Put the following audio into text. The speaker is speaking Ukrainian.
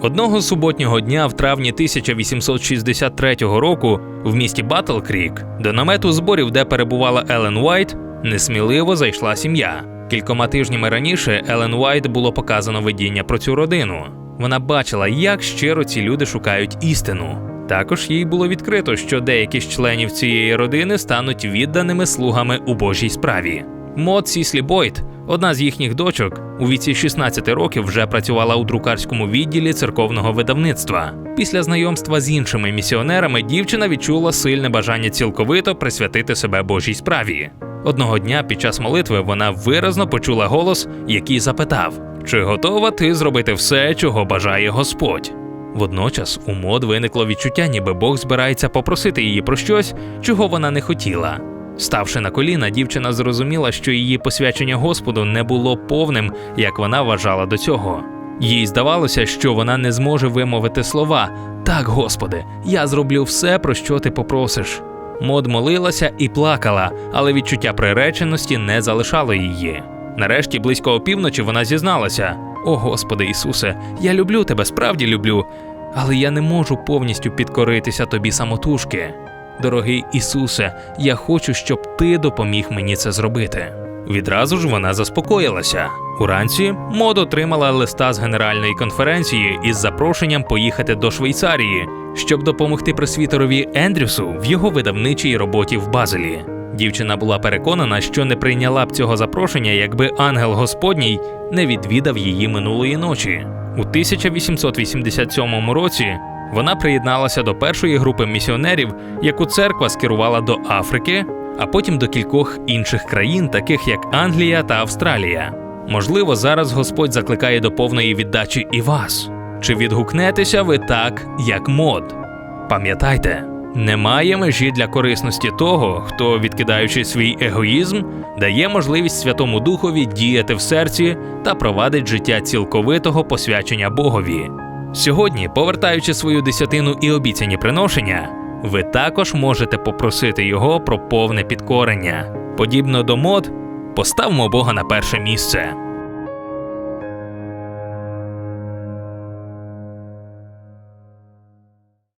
Одного суботнього дня в травні 1863 року в місті Батл Крік до намету зборів, де перебувала Елен Уайт, несміливо зайшла сім'я. Кількома тижнями раніше Елен Уайт було показано видіння про цю родину. Вона бачила, як щиро ці люди шукають істину. Також їй було відкрито, що деякі з членів цієї родини стануть відданими слугами у Божій справі. Мод Сіслі Бойт, одна з їхніх дочок, у віці 16 років вже працювала у друкарському відділі церковного видавництва. Після знайомства з іншими місіонерами дівчина відчула сильне бажання цілковито присвятити себе Божій справі. Одного дня під час молитви вона виразно почула голос, який запитав: Чи готова ти зробити все, чого бажає Господь? Водночас у мод виникло відчуття, ніби Бог збирається попросити її про щось, чого вона не хотіла. Ставши на коліна, дівчина зрозуміла, що її посвячення Господу не було повним, як вона вважала до цього. Їй здавалося, що вона не зможе вимовити слова Так, Господи, я зроблю все, про що ти попросиш. Мод молилася і плакала, але відчуття приреченості не залишало її. Нарешті, близько опівночі, вона зізналася: О Господи Ісусе, я люблю тебе, справді люблю, але я не можу повністю підкоритися тобі самотужки. Дорогий Ісусе, я хочу, щоб ти допоміг мені це зробити. Відразу ж вона заспокоїлася. Уранці мод отримала листа з генеральної конференції із запрошенням поїхати до Швейцарії, щоб допомогти пресвітерові Ендрюсу в його видавничій роботі в Базелі. Дівчина була переконана, що не прийняла б цього запрошення, якби ангел Господній не відвідав її минулої ночі. У 1887 році вона приєдналася до першої групи місіонерів, яку церква скерувала до Африки, а потім до кількох інших країн, таких як Англія та Австралія. Можливо, зараз Господь закликає до повної віддачі і вас. Чи відгукнетеся ви так, як мод? Пам'ятайте, немає межі для корисності того, хто, відкидаючи свій егоїзм, дає можливість Святому Духові діяти в серці та провадить життя цілковитого посвячення Богові. Сьогодні, повертаючи свою десятину і обіцяні приношення, ви також можете попросити його про повне підкорення. Подібно до мод, поставмо Бога на перше місце.